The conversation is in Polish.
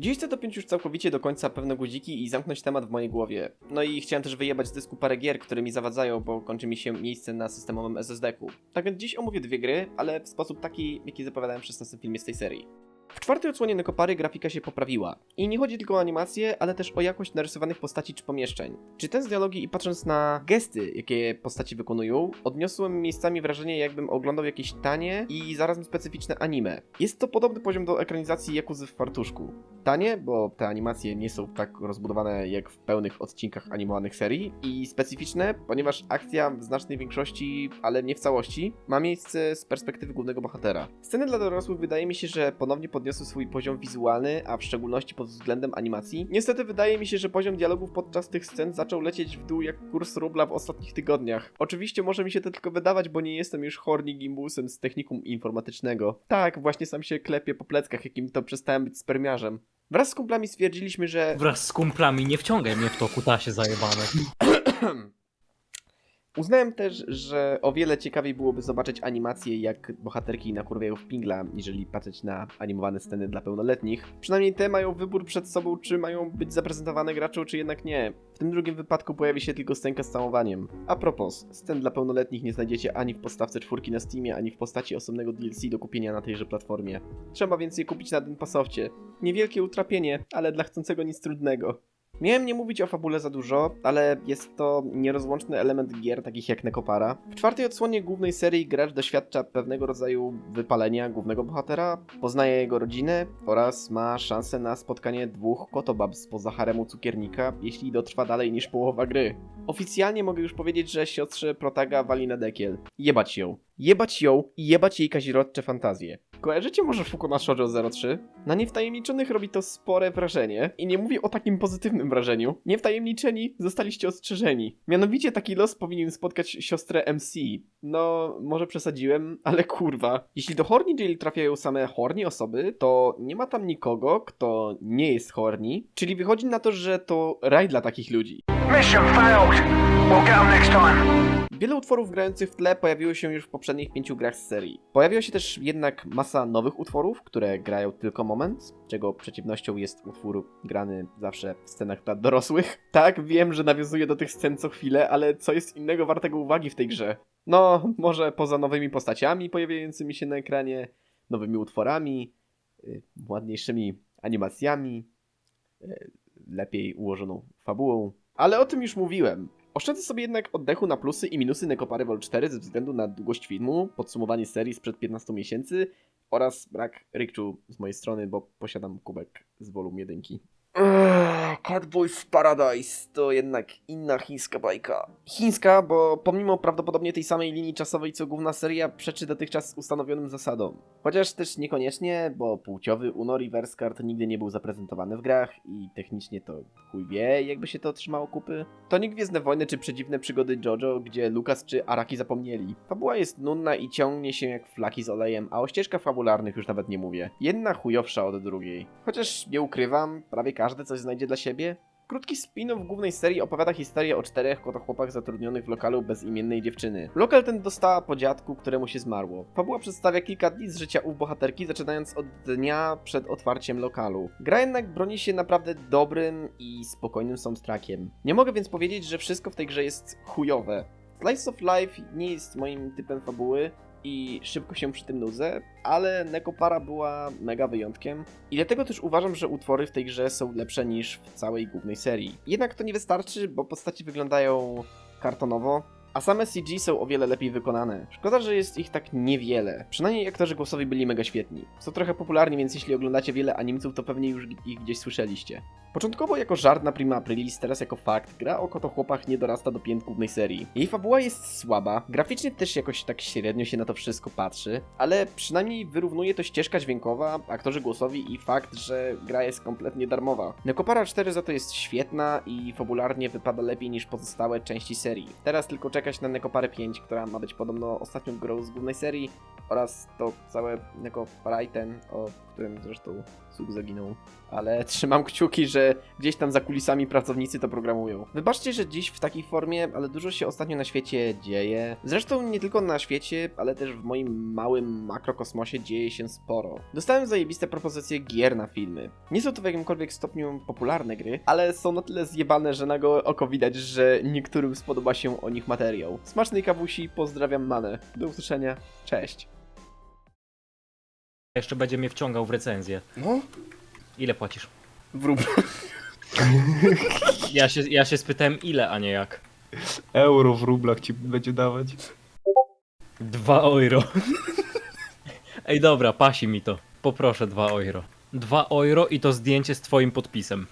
Dziś chcę dopiąć już całkowicie do końca pewne guziki i zamknąć temat w mojej głowie. No i chciałem też wyjebać z dysku parę gier, które mi zawadzają, bo kończy mi się miejsce na systemowym SSD-ku. Tak więc dziś omówię dwie gry, ale w sposób taki, jaki zapowiadałem w 16 filmie z tej serii. W czwartej odsłonie Nekopary grafika się poprawiła. I nie chodzi tylko o animację, ale też o jakość narysowanych postaci czy pomieszczeń. Czytając dialogi i patrząc na gesty, jakie postaci wykonują, odniosłem miejscami wrażenie, jakbym oglądał jakieś tanie i zarazem specyficzne anime. Jest to podobny poziom do ekranizacji Jakuzy w fartuszku. Tanie, bo te animacje nie są tak rozbudowane jak w pełnych odcinkach animowanych serii i specyficzne, ponieważ akcja w znacznej większości, ale nie w całości, ma miejsce z perspektywy głównego bohatera. Sceny dla dorosłych wydaje mi się, że ponownie podniosły swój poziom wizualny, a w szczególności pod względem animacji. Niestety wydaje mi się, że poziom dialogów podczas tych scen zaczął lecieć w dół jak kurs rubla w ostatnich tygodniach. Oczywiście może mi się to tylko wydawać, bo nie jestem już horny gimbusem z technikum informatycznego. Tak, właśnie sam się klepię po pleckach, jakim to przestałem być spermiarzem. Wraz z kumplami stwierdziliśmy, że Wraz z kumplami nie wciągaj mnie w to kutasie zajebane. Uznałem też, że o wiele ciekawiej byłoby zobaczyć animacje, jak bohaterki nakurwiają w pingla, niżeli patrzeć na animowane sceny dla pełnoletnich. Przynajmniej te mają wybór przed sobą, czy mają być zaprezentowane graczom, czy jednak nie. W tym drugim wypadku pojawi się tylko scenka z całowaniem. A propos, scen dla pełnoletnich nie znajdziecie ani w podstawce czwórki na Steamie, ani w postaci osobnego DLC do kupienia na tejże platformie. Trzeba więc je kupić na Denpasowcie. Niewielkie utrapienie, ale dla chcącego nic trudnego. Miałem nie mówić o fabule za dużo, ale jest to nierozłączny element gier takich jak Nekopara. W czwartej odsłonie głównej serii gracz doświadcza pewnego rodzaju wypalenia głównego bohatera, poznaje jego rodzinę oraz ma szansę na spotkanie dwóch kotobab spoza haremu cukiernika, jeśli dotrwa dalej niż połowa gry. Oficjalnie mogę już powiedzieć, że siostrze Protaga wali na dekiel. Jebać ją. Jebać ją i jebać jej kazirodcze fantazje. Kojarzycie może Fukuna Shoujo 03? Na niewtajemniczonych robi to spore wrażenie i nie mówię o takim pozytywnym wrażeniu. Niewtajemniczeni zostaliście ostrzeżeni. Mianowicie taki los powinien spotkać siostrę MC. No, może przesadziłem, ale kurwa. Jeśli do Horny Jail trafiają same horni osoby, to nie ma tam nikogo, kto nie jest horni, czyli wychodzi na to, że to raj dla takich ludzi. Mission failed. We'll 'em next time. Wiele utworów grających w tle pojawiło się już w poprzednich pięciu grach z serii. Pojawiła się też jednak masa nowych utworów, które grają tylko moment, czego przeciwnością jest utwór grany zawsze w scenach dla dorosłych. Tak, wiem, że nawiązuje do tych scen co chwilę, ale co jest innego wartego uwagi w tej grze? No, może poza nowymi postaciami pojawiającymi się na ekranie, nowymi utworami, y, ładniejszymi animacjami, y, lepiej ułożoną fabułą. Ale o tym już mówiłem. Oszczędzę sobie jednak oddechu na plusy i minusy Nekopary Vol 4 ze względu na długość filmu, podsumowanie serii sprzed 15 miesięcy oraz brak rikczu z mojej strony, bo posiadam kubek z volum 1. Catboys Paradise to jednak inna chińska bajka. Chińska, bo pomimo prawdopodobnie tej samej linii czasowej co główna seria przeczy dotychczas ustanowionym zasadom. Chociaż też niekoniecznie, bo płciowy Uno Reverse nigdy nie był zaprezentowany w grach i technicznie to chuj wie, jakby się to trzymało kupy. To nie Gwiezdne Wojny czy Przedziwne Przygody JoJo, gdzie Lucas czy Araki zapomnieli. Fabuła jest nudna i ciągnie się jak flaki z olejem, a o ścieżkach fabularnych już nawet nie mówię. Jedna chujowsza od drugiej. Chociaż nie ukrywam, prawie każdy coś znajdzie dla siebie. Krótki spin-off głównej serii opowiada historię o czterech kotochłopach zatrudnionych w lokalu bezimiennej dziewczyny. Lokal ten dostała po dziadku, któremu się zmarło. Fabuła przedstawia kilka dni z życia ów bohaterki, zaczynając od dnia przed otwarciem lokalu. Gra jednak broni się naprawdę dobrym i spokojnym soundtrackiem. Nie mogę więc powiedzieć, że wszystko w tej grze jest chujowe. Slice of Life nie jest moim typem fabuły, i szybko się przy tym nudzę, ale Nekopara była mega wyjątkiem i dlatego też uważam, że utwory w tej grze są lepsze niż w całej głównej serii. Jednak to nie wystarczy, bo postaci wyglądają kartonowo, a same CG są o wiele lepiej wykonane. Szkoda, że jest ich tak niewiele. Przynajmniej aktorzy głosowi byli mega świetni. Są trochę popularni, więc jeśli oglądacie wiele animców, to pewnie już ich gdzieś słyszeliście. Początkowo jako żart na Prima Aprilis, teraz jako fakt, gra o kotochłopach nie dorasta do pięt głównej serii. Jej fabuła jest słaba, graficznie też jakoś tak średnio się na to wszystko patrzy, ale przynajmniej wyrównuje to ścieżka dźwiękowa, aktorzy głosowi i fakt, że gra jest kompletnie darmowa. Nekopara 4 za to jest świetna i fabularnie wypada lepiej niż pozostałe części serii. Teraz tylko czekać na Nekoparę 5, która ma być podobno ostatnią grą z głównej serii, oraz to całe jako Raiten, o którym zresztą Suk zaginął. Ale trzymam kciuki, że gdzieś tam za kulisami pracownicy to programują. Wybaczcie, że dziś w takiej formie, ale dużo się ostatnio na świecie dzieje. Zresztą nie tylko na świecie, ale też w moim małym makrokosmosie dzieje się sporo. Dostałem zajebiste propozycje gier na filmy. Nie są to w jakimkolwiek stopniu popularne gry, ale są na tyle zjebane, że na go oko widać, że niektórym spodoba się o nich materiał. Smacznej kawusi, pozdrawiam Manę. Do usłyszenia, cześć. Jeszcze będzie mnie wciągał w recenzję. No, Ile płacisz? Wrób. Ja się, ja się spytałem ile, a nie jak. euro w rublach ci będzie dawać. Dwa euro. Ej dobra, pasi mi to. Poproszę dwa euro. Dwa euro i to zdjęcie z twoim podpisem.